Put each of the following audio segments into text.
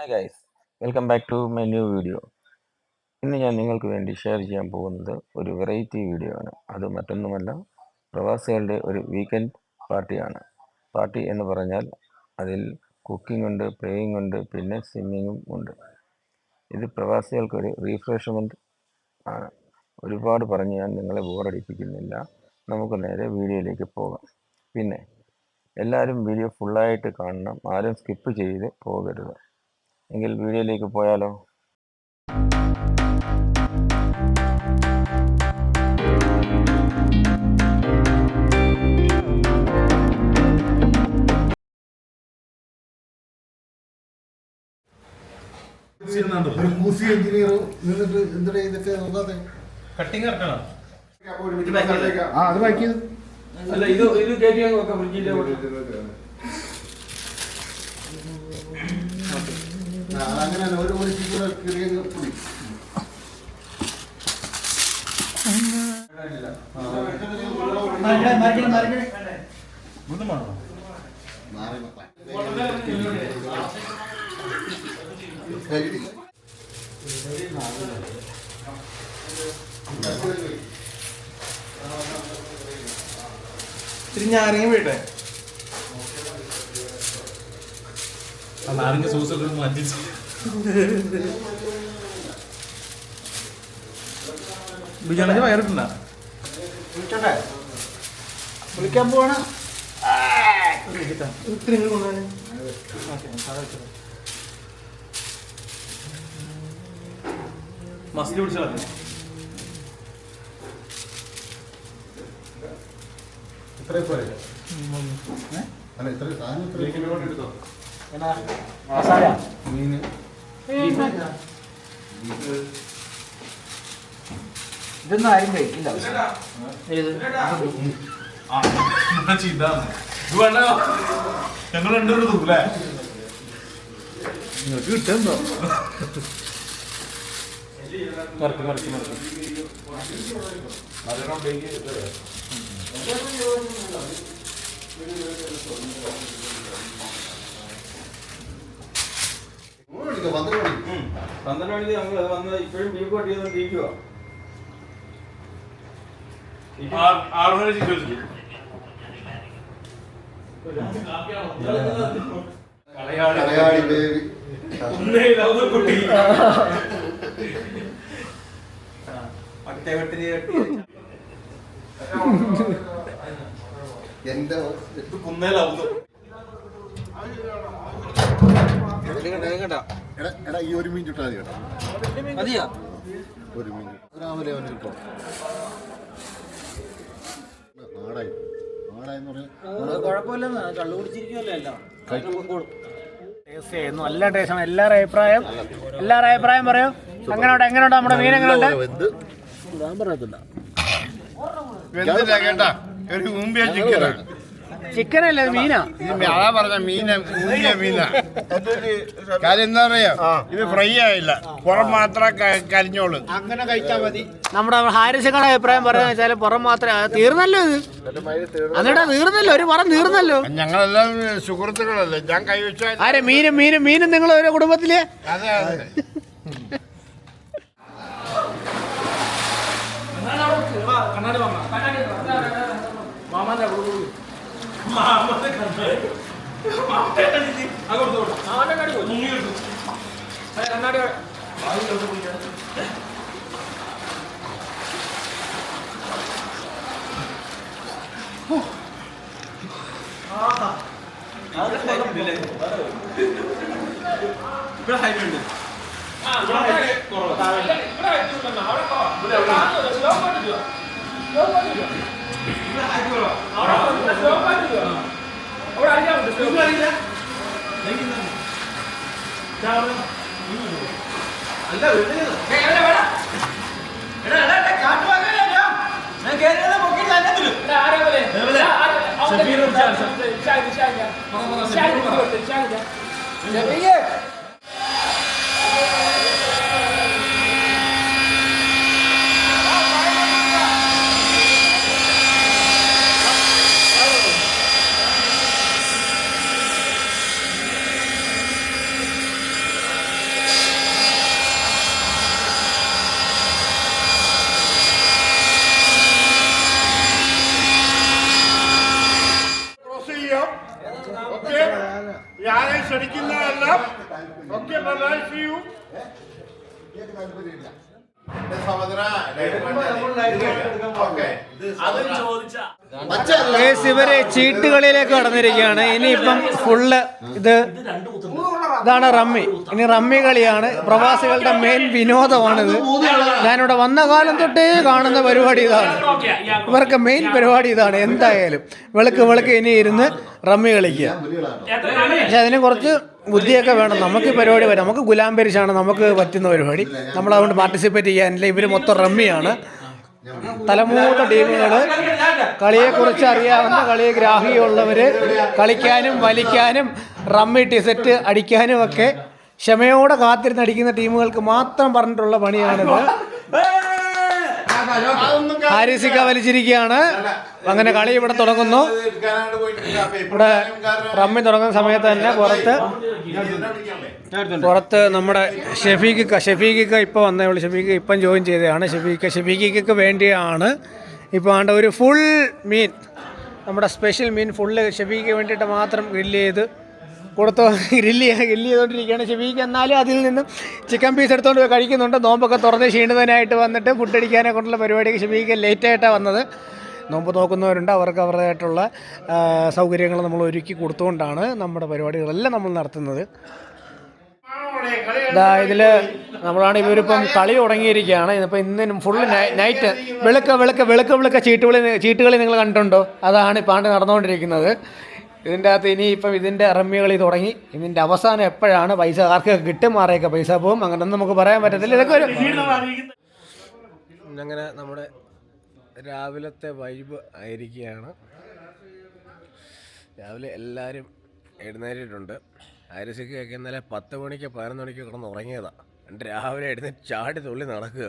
Hi guys welcome back to my new video ഇന്ന് ഞാൻ നിങ്ങൾക്ക് വേണ്ടി ഷെയർ ചെയ്യാൻ പോകുന്നത് ഒരു വെറൈറ്റി വീഡിയോ ആണ്. അത് മറ്റൊന്നുമല്ല പ്രവാസികളുടെ ഒരു വീക്കെൻഡ് പാർട്ടിയാണ് പാർട്ടി എന്ന് പറഞ്ഞാൽ അതിൽ കുക്കിംഗ് ഉണ്ട് പ്ലേയിങ് ഉണ്ട് പിന്നെ സ്വിമ്മിങ്ങും ഉണ്ട്. ഇത് പ്രവാസികൾക്കൊരു റീഫ്രഷ്മെന്റ് ആണ്. ഒരുപാട് പറഞ്ഞ് ഞാൻ നിങ്ങളെ ബോറടിപ്പിക്കുന്നില്ല നമുക്ക് നേരെ വീഡിയോയിലേക്ക് പോകാം. പിന്നെ എല്ലാവരും വീഡിയോ ഫുള്ളായിട്ട് കാണണം. ആരും സ്കിപ്പ് ചെയ്ത് പോകരുത്. എങ്കിൽ വീഡിയോയിലേക്ക് പോയാലോ കട്ടിങ് ഇറക്കണം ആ അത് ബാക്കിയത് അല്ല ഇത് ഇത് കയറ്റി ഫ്രിഡ്ജിന്റെ അങ്ങനെ ഒരു പുളി. തിരിഞ്ഞാരെങ്കിൽ വീട്ടെ നാരങ്ങ സൂസ് മാറ്റി ബിജാണി വയറിട്ടുണ്ട വിളിക്കാൻ പോവാണ്. ഇത്തിരി കൊണ്ടുവന്നെ മസിൽ പിടിച്ചാൽ മതി. ഇത്രയും പോരെ. അല്ല ഇത്രയും സാധനം ഇത്രയും മീന്. ഇതൊന്നും ആരും കഴിക്കില്ല. ഞങ്ങൾ രണ്ടുപേരും തൂല്ലേ നിങ്ങൾക്ക് കിട്ടുന്നുണ്ടോ? മറക്കും മറക്കും മറക്കും. വിളിക്കാം പന്ത്രണ്ട് വിളിക്കാം പന്ത്രണ്ട് മണിക്ക് നമ്മൾ വന്ന് ഇപ്പോഴും ബീഫ് കട്ട് ചെയ്തോണ്ടിരിക്കുക കലയാളി ബേബി കുട്ടി. എന്റെ കുന്നേലാവുന്നു എടാ എടാ ഈ ഒരു മീൻ ചുട്ടാൽ മതി കേട്ടോ. മതിയോ? ഒരു മീൻ രാവിലെ അവന് കിട്ടും നാടായി നാടായി എന്ന് പറഞ്ഞാൽ ടേസ്റ്റ് ചെയ്യുന്നു. നല്ല ടേസ്റ്റാണ് എല്ലാവരുടെ അഭിപ്രായം? എല്ലാവരുടെ അഭിപ്രായം പറയൂ. എങ്ങനെയുണ്ട്? എങ്ങനെയുണ്ട് നമ്മുടെ മീൻ എങ്ങനെയുണ്ട്? ഞാൻ പറയത്തില്ല. കേട്ടാ. ഒരു മുമ്പേ ചിക്കനാ ചിക്കൻ അല്ലേ? മീനാ? ഇത് അതാ പറഞ്ഞ മീന ഊമ്പിയ മീനാ. കാര്യം എന്താ പറയാ ഇത് ഫ്രൈ ആയില്ല. പുറം മാത്രം കരിഞ്ഞോളൂ. അങ്ങനെ കഴിച്ചാൽ മതി. നമ്മുടെ ഹാരിസങ്ങളുടെ അഭിപ്രായം പറയാന്ന് വെച്ചാൽ പുറം മാത്രം തീർന്നല്ലോ ഇത്. എന്നിട്ട് തീർന്നല്ലോ. ഒരു പുറം തീർന്നല്ലോ. ഞങ്ങളെല്ലാം സുഹൃത്തുക്കളല്ലേ. ഞാൻ കൈവച്ചാൽ ആരെ മീനും മീനും മീനും നിങ്ങൾ ഓരോ കുടുംബത്തിൽ? അതെ അതെ. കണ്ണാടി. മാമാന്റെ കണ്ണാടി. മാമാന്റെ കണ്ണാടി. കണ്ണാടി الشعر ده الشعر ده جمعيات കേസ് ഇവർ ചീട്ടുകളിലേക്ക് കടന്നിരിക്കുകയാണ്. ഇനിയിപ്പം ഫുള്ള് ഇത് ഇതാണ് റമ്മി. ഇനി റമ്മി കളിയാണ്. പ്രവാസികളുടെ മെയിൻ വിനോദമാണിത്. ഞാനിവിടെ വന്ന കാലം തൊട്ടേ കാണുന്ന പരിപാടി ഇതാണ്. ഇവർക്ക് മെയിൻ പരിപാടി ഇതാണ്. എന്തായാലും വെളുക്ക് വെളുക്ക് ഇനി ഇരുന്ന് റമ്മി കളിക്കുക. പക്ഷെ അതിന് കുറച്ച് ബുദ്ധിയൊക്കെ വേണം. നമുക്ക് പരിപാടി വരാം. നമുക്ക് ഗുലാം പെരിശാണ് നമുക്ക് പറ്റുന്ന പരിപാടി. നമ്മൾ അതുകൊണ്ട് പാർട്ടിസിപ്പേറ്റ് ചെയ്യാനില്ല ഇവർ മൊത്തം റമ്മിയാണ്. തലമൂത്ത ടീമുകൾ കളിയെക്കുറിച്ച് അറിയാവുന്ന കളിയെ ഗ്രാഹിയുള്ളവർ കളിക്കാനും വലിക്കാനും റമ്മി ടിസെറ്റ് അടിക്കാനും ഒക്കെ ക്ഷമയോടെ കാത്തിരുന്ന് അടിക്കുന്ന ടീമുകൾക്ക് മാത്രം പറഞ്ഞിട്ടുള്ള പണിയാണിത്. ഹാരിസിക്ക വലിച്ചിരിക്കുകയാണ് അങ്ങനെ കളി ഇവിടെ തുടങ്ങുന്നു. ഇവിടെ റമ്മി തുടങ്ങുന്ന സമയത്ത് തന്നെ പുറത്ത് പുറത്ത് നമ്മുടെ ഷെഫീഖിക്ക ഷെഫീഖിക്ക ഇപ്പോൾ വന്നേ ഉള്ളൂ. ഷെഫീഖ് ഇപ്പം ജോയിൻ ചെയ്തതാണ്. ഷെഫീഖ് ഷെഫീഖിക്ക് വേണ്ടിയാണ് ഇപ്പോൾ ആണ്ട് ഒരു ഫുൾ മീൻ നമ്മുടെ സ്പെഷ്യൽ മീൻ ഫുള്ള് ഷെഫീക്ക് വേണ്ടിയിട്ട് മാത്രം ഗ്രില്ല് ചെയ്ത് കൊടുത്തു ഗ്രില്ല് ഗ്രില്ല് ചെയ്തുകൊണ്ടിരിക്കുകയാണ് ഷെഫീക്ക് എന്നാലും അതിൽ നിന്നും ചിക്കൻ പീസ് എടുത്തുകൊണ്ട് കഴിക്കുന്നുണ്ട്. നോമ്പൊക്കെ തുറന്ന് ക്ഷീണിതനായിട്ട് വന്നിട്ട് ഫുഡ് അടിക്കാനെ കൊണ്ടുള്ള പരിപാടിയൊക്കെ ഷെഫീക്ക് ലേറ്റായിട്ടാണ് വന്നത്. നോമ്പ് നോക്കുന്നവരുണ്ട് അവർക്ക് അവരുടേതായിട്ടുള്ള സൗകര്യങ്ങൾ നമ്മൾ ഒരുക്കി കൊടുത്തുകൊണ്ടാണ് നമ്മുടെ പരിപാടികളെല്ലാം നമ്മൾ നടത്തുന്നത്. ഇതാ ഇതിൽ നമ്മളാണ് ഇവരിപ്പം കളി തുടങ്ങിയിരിക്കുകയാണ്. ഇതിപ്പോൾ ഇന്നും ഫുള്ള് നൈറ്റ് വെളുക്ക വെളുക്ക വെളുക്ക വെളുക്ക ചീട്ടുകളി ചീട്ടുകളി നിങ്ങൾ കണ്ടിട്ടുണ്ടോ? അതാണ് ഇപ്പാണ്ട് നടന്നുകൊണ്ടിരിക്കുന്നത്. ഇതിന്റെ അകത്ത് ഇനി ഇപ്പം ഇതിന്റെ അറമ്മികളി തുടങ്ങി. ഇതിന്റെ അവസാനം എപ്പോഴാണ് പൈസ ആർക്ക് കിട്ടും ആരെയൊക്കെ പൈസ പോകും അങ്ങനെയൊന്നും നമുക്ക് പറയാൻ പറ്റത്തില്ല. ഇതൊക്കെ ഒരു അങ്ങനെ നമ്മുടെ രാവിലത്തെ വൈബ് ആയിരിക്കുകയാണ്. രാവിലെ എല്ലാവരും എഴുന്നേറ്റിട്ടുണ്ട്. ആരിസക്കൊക്കെ ഇന്നലെ പത്ത് മണിക്ക് പതിനൊന്ന് മണിക്ക് കിടന്ന് ഉറങ്ങിയതാണ് എന്നിട്ട് രാവിലെ എഴുന്നേറ്റ് ചാടി തുള്ളി നടക്കുക.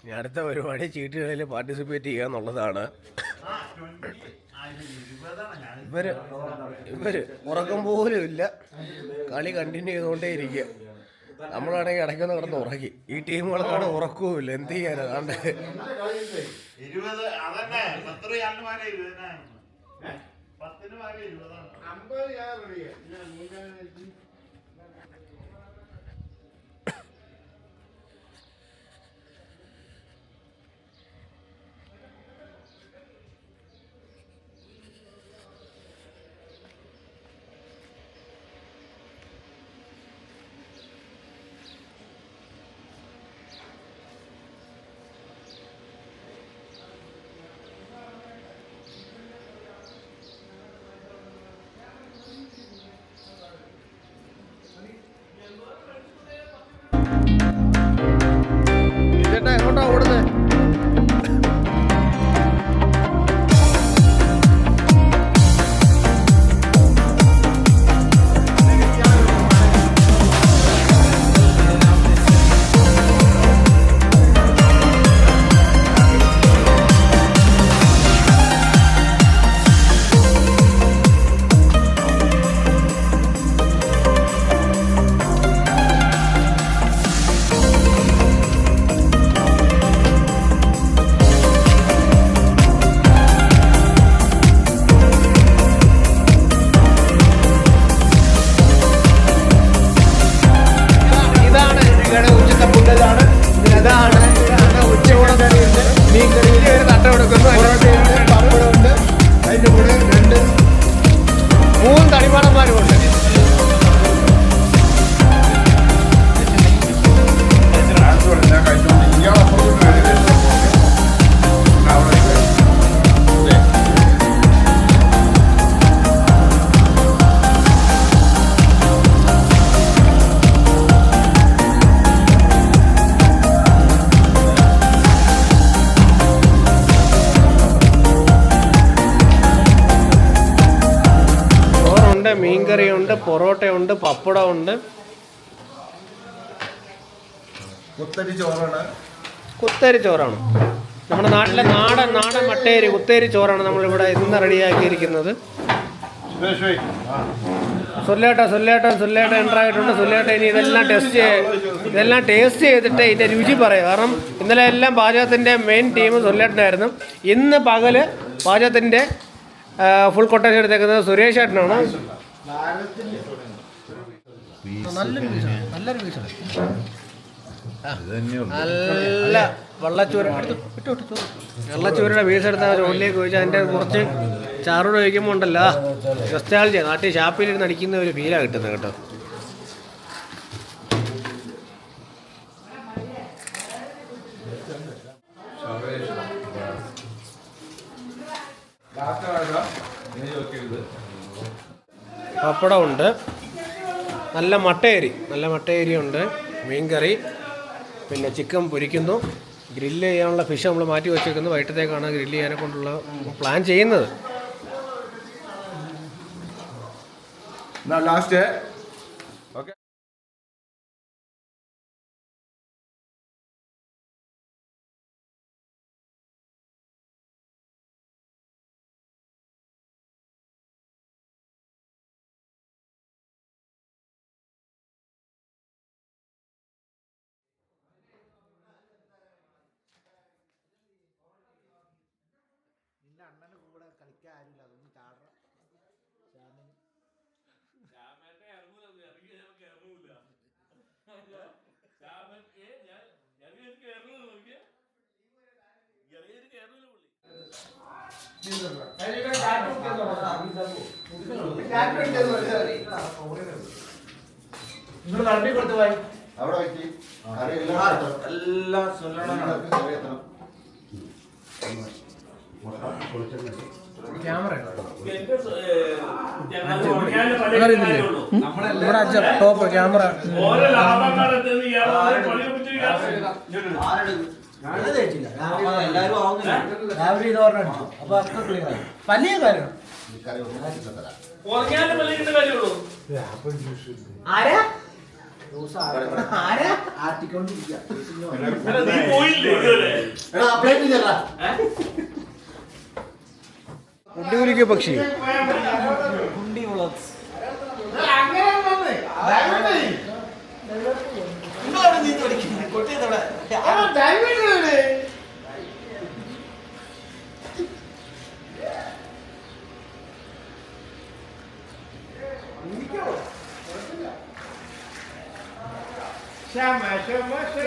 ഇനി അടുത്ത പരിപാടി ചീട്ടുകളിൽ പാർട്ടിസിപ്പേറ്റ് ചെയ്യുക എന്നുള്ളതാണ്. ഇവർ ഇവർ ഉറക്കം പോലും ഇല്ല. കളി കണ്ടിന്യൂ ചെയ്തുകൊണ്ടേ ഇരിക്കുക നമ്മളാണെങ്കിൽ ഇടയ്ക്കൊന്ന് കിടന്ന് ഉറക്കി. ഈ ടീമുകൾക്കാണ് ഉറക്കവുമില്ല എന്ത് ചെയ്യാനാ? അതാണ്ട്. പത്തിന് മാറി ഇരുപതാണ്. അമ്പത് ഞാൻ മീൻകറിയുണ്ട് പൊറോട്ടയുണ്ട് പപ്പടമുണ്ട്. കുത്തരി ചോറാണ്. കുത്തേരി ചോറാണ്. നമ്മുടെ നാട്ടിലെ നാടൻ നാടൻ മട്ടേരി കുത്തേരി ചോറാണ് നമ്മളിവിടെ ഇന്ന് റെഡിയാക്കിയിരിക്കുന്നത്. സുല്ലേട്ട സുല്ലേട്ടൻ സുല്ലേട്ട എന്ററായിട്ടുണ്ട് സുല്ലേട്ട ഇനി ഇതെല്ലാം ടെസ്റ്റ് ഇതെല്ലാം ടേസ്റ്റ് ചെയ്തിട്ട് ഇതിന്റെ രുചി പറയും. കാരണം ഇന്നലെ എല്ലാം പാചകത്തിന്റെ മെയിൻ ടീം സുല്ലേട്ടനായിരുന്നു. ഇന്ന് പകൽ പാചകത്തിന്റെ ഫുൾ കൊട്ടേഷൻ എടുത്തേക്കുന്നത് സുരേഷ് ഏട്ടനാണ്. നല്ലൊരു പീസാണ്. നല്ല വെള്ളച്ചൂര വെള്ളച്ചൂരയുടെ പീസ് എടുത്ത് ആ ചോറിലേക്ക് ചോദിച്ചാൽ അതിന്റെ കുറച്ച് ചാറോട് കഴിക്കുമ്പോൾ ഉണ്ടല്ലോ. ഗസ്റ്റാൾജിയ നാട്ടിൽ ഷാപ്പിലിരുന്ന് അടിക്കുന്ന ഒരു ഫീലാണ് കിട്ടുന്നത് കേട്ടോ. പപ്പടമുണ്ട്. നല്ല മട്ടയരി നല്ല മട്ടയരി ഉണ്ട് മീൻകറി പിന്നെ ചിക്കൻ പൊരിക്കുന്നു. ഗ്രില്ല് ചെയ്യാനുള്ള ഫിഷ് നമ്മൾ മാറ്റി വെച്ചേക്കുന്നു. വൈകിട്ടത്തേക്കാണ് ഗ്രില്ല് ചെയ്യാനെ കൊണ്ടുള്ള പ്ലാൻ ചെയ്യുന്നത്. ലാസ്റ്റ് അവിടെ വെച്ച് കറി എല്ലാം എല്ലാം കറി എത്തണം. ക്യാമറ നമ്മുടെ അച്ഛ ടോപ്പ് ക്യാമറ. ഓരോ ലാഭക്കാലത്ത് രാവിലെ ഇത് പറഞ്ഞ അടിച്ചു അപ്പൊ അത്ര ക്ലിയർ ആയി വലിയ കാര്യം ആരാ? പോയില്ലേ ഇതുവരെ? എടാ കുണ്ടി വ്ളോഗ്സ്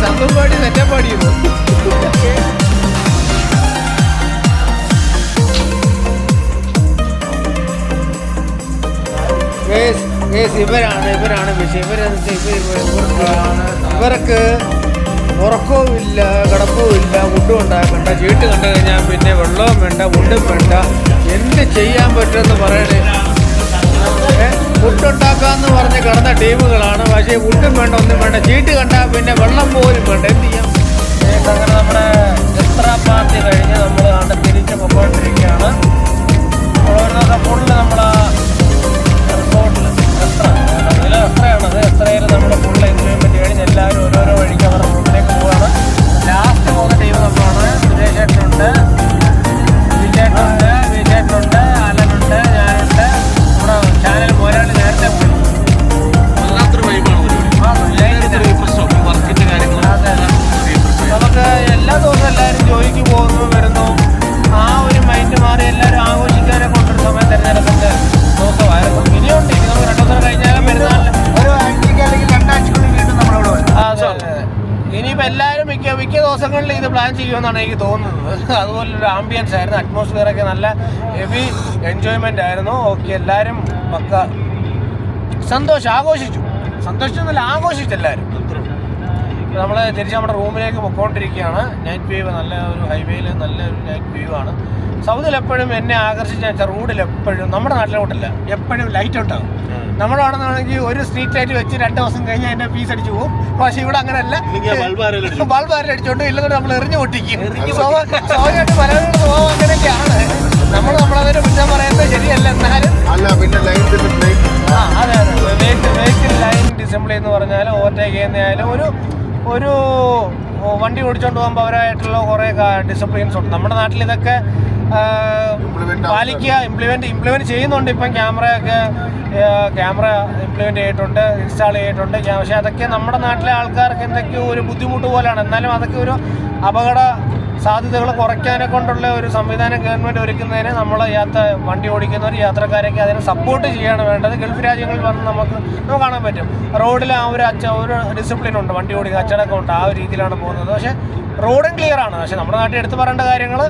സംഭവം പാടി സെറ്റപ്പ് ഗേസ് ഇവരാണ് ഇവരാണ് വിഷയം. ഇവരെന്ന് വെച്ചാൽ ഇവർ ഇവർക്ക് ഉറക്കവും ഇല്ല കിടപ്പവും ഇല്ല ഫുഡും ഉണ്ടാക്കണ്ട ചീട്ട് കണ്ടു കഴിഞ്ഞാൽ പിന്നെ വെള്ളവും വേണ്ട ഫുഡും വേണ്ട. എന്ത് ചെയ്യാൻ പറ്റുമെന്ന് പറയണേ? ഫുഡ് ഉണ്ടാക്കാന്ന് പറഞ്ഞ് കിടന്ന ടീമുകളാണ്. പക്ഷേ ഫുഡും വേണ്ട ഒന്നും വേണ്ട ചീട്ട് കണ്ടാൽ പിന്നെ വെള്ളം പോലും വേണ്ട. എന്ത് ചെയ്യാം? അങ്ങനെ നമ്മുടെ എത്ര പാർട്ടി കഴിഞ്ഞ് നമ്മൾ തിരിച്ച് പോയിക്കൊണ്ടിരിക്കുകയാണ് ഓരോ ഫുള്ള് നമ്മൾ ദിവസങ്ങളിൽ ഇത് പ്ലാൻ ചെയ്യുമെന്നാണ് എനിക്ക് തോന്നുന്നത്. അതുപോലെ ഒരു ആംബിയൻസ് ആയിരുന്നു. അറ്റ്മോസ്ഫിയർ ഒക്കെ നല്ല ഹെവി എൻജോയ്മെന്റ് ആയിരുന്നു. ഓക്കെ എല്ലാവരും പക്ക സന്തോഷം ആഘോഷിച്ചു. സന്തോഷിച്ചെന്നല്ല ആഘോഷിച്ചു എല്ലാവരും നമ്മൾ തിരിച്ച് നമ്മുടെ റൂമിലേക്ക് പൊക്കോണ്ടിരിക്കുകയാണ്. നൈറ്റ് വ്യൂ നല്ല ഒരു ഹൈവേയിൽ നല്ലൊരു നൈറ്റ് വ്യൂ ആണ്. സൗദിയിൽ എപ്പോഴും എന്നെ ആകർഷിച്ച വെച്ചാൽ റോഡിൽ എപ്പോഴും നമ്മുടെ നാട്ടിലോട്ടല്ല എപ്പോഴും ലൈറ്റ് ഉണ്ടാവും നമ്മുടെ അവിടെ നിന്നാണെങ്കിൽ ഒരു സ്ട്രീറ്റ് ലൈറ്റ് വെച്ച് രണ്ട് ദിവസം കഴിഞ്ഞാൽ എന്നെ ഫീസ് അടിച്ചു പോകും. പക്ഷേ ഇവിടെ അങ്ങനെയല്ല ബൾബ് ആരും അടിച്ചോണ്ട് ഇല്ലെങ്കിൽ നമ്മൾ എറിഞ്ഞു പൊട്ടിക്കും. സ്വാഭാ- സ്വാഭാവികമായിട്ട് മലയാളികളുടെ സ്വഭാവം അങ്ങനെയൊക്കെയാണ്. നമ്മൾ നമ്മളതിനെ കുറ്റം പറയുന്നത് ശരിയല്ല എന്നാലും. അല്ല പിന്നെ ലൈറ്റ് ആ അതെ അതെ. വെഹിക്കിൾ ലൈൻ ഡിസംബ്ലി എന്ന് പറഞ്ഞാൽ ഓവർടേക്ക് ചെയ്യുന്നതായാലും ഒരു ഒരു വണ്ടി ഓടിച്ചോണ്ട് പോകുമ്പോൾ അവരായിട്ടുള്ള കുറേ ഡിസിപ്ലിൻസ് ഉണ്ട്. നമ്മുടെ നാട്ടിൽ ഇതൊക്കെ പാലിക്കുക ഇംപ്ലിമെന്റ് ഇംപ്ലിമെന്റ് ചെയ്യുന്നുണ്ട്. ഇപ്പം ക്യാമറയൊക്കെ ക്യാമറ ഇംപ്ലിമെന്റ് ചെയ്തിട്ടുണ്ട് ഇൻസ്റ്റാൾ ചെയ്തിട്ടുണ്ട്. പക്ഷേ അതൊക്കെ നമ്മുടെ നാട്ടിലെ ആൾക്കാർക്ക് എന്തൊക്കെയോ ഒരു ബുദ്ധിമുട്ട് പോലെയാണ് എന്നാലും അതൊക്കെ ഒരു അപകട സാധ്യതകൾ കുറയ്ക്കാനെ കൊണ്ടുള്ള ഒരു സംവിധാനം ഗവൺമെന്റ് ഒരുക്കുന്നതിന് നമ്മൾ യാത്ര വണ്ടി ഓടിക്കുന്നവർ യാത്രക്കാരൊക്കെ അതിനെ സപ്പോർട്ട് ചെയ്യാണ് വേണ്ടത്. ഗൾഫ് രാജ്യങ്ങളിൽ വന്ന് നമുക്ക് നമുക്ക് കാണാൻ പറ്റും. റോഡിൽ ആ ഒരു അച്ച ഒരു ഡിസിപ്ലിൻ ഉണ്ട്. വണ്ടി ഓടിക്കുക അച്ചടക്കം ഉണ്ട്. ആ ഒരു രീതിയിലാണ് പോകുന്നത്. പക്ഷേ റോഡും ക്ലിയർ ആണ്. പക്ഷേ നമ്മുടെ നാട്ടിൽ എടുത്തു പറയേണ്ട കാര്യങ്ങൾ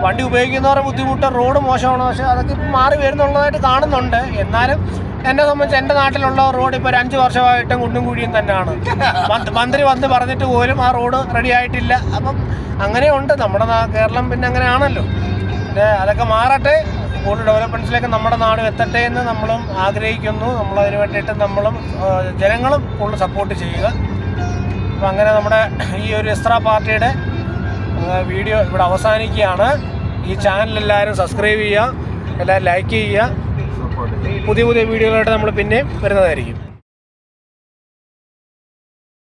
വണ്ടി ഉപയോഗിക്കുന്നവരുടെ ബുദ്ധിമുട്ട് റോഡ് മോശമാണ്. പക്ഷേ അതൊക്കെ മാറി വരുന്നുള്ളതായിട്ട് കാണുന്നുണ്ട്. എന്നാലും എന്നെ സംബന്ധിച്ച് എന്റെ നാട്ടിലുള്ള റോഡ് ഇപ്പോൾ ഒരു അഞ്ച് വർഷമായിട്ടും കുണ്ടും കുഴിയും തന്നെയാണ്. മന്ത്രി- വന്ന് പറഞ്ഞിട്ട് പോലും ആ റോഡ് റെഡി ആയിട്ടില്ല. അപ്പം അങ്ങനെയുണ്ട്. നമ്മുടെ കേരളം പിന്നെ അങ്ങനെയാണല്ലോ. പിന്നെ അതൊക്കെ മാറട്ടെ. കൂടുതൽ ഡെവലപ്മെന്റ്സിലേക്ക് നമ്മുടെ നാട് എത്തട്ടെ എന്ന് നമ്മളും ആഗ്രഹിക്കുന്നു. നമ്മളതിന് വേണ്ടിയിട്ട് നമ്മളും ജനങ്ങളും കൂടുതൽ സപ്പോർട്ട് ചെയ്യുക. അപ്പം അങ്ങനെ നമ്മുടെ ഈ ഒരു എസ്ത്ര പാർട്ടിയുടെ വീഡിയോ ഇവിടെ അവസാനിക്കുകയാണ്. ഈ ചാനൽ എല്ലാവരും സബ്സ്ക്രൈബ് ചെയ്യുക. എല്ലാവരും ലൈക്ക് ചെയ്യുക. പുതിയ പുതിയ വീഡിയോകളായിട്ട് നമ്മൾ പിന്നെ വരുന്നതായിരിക്കും.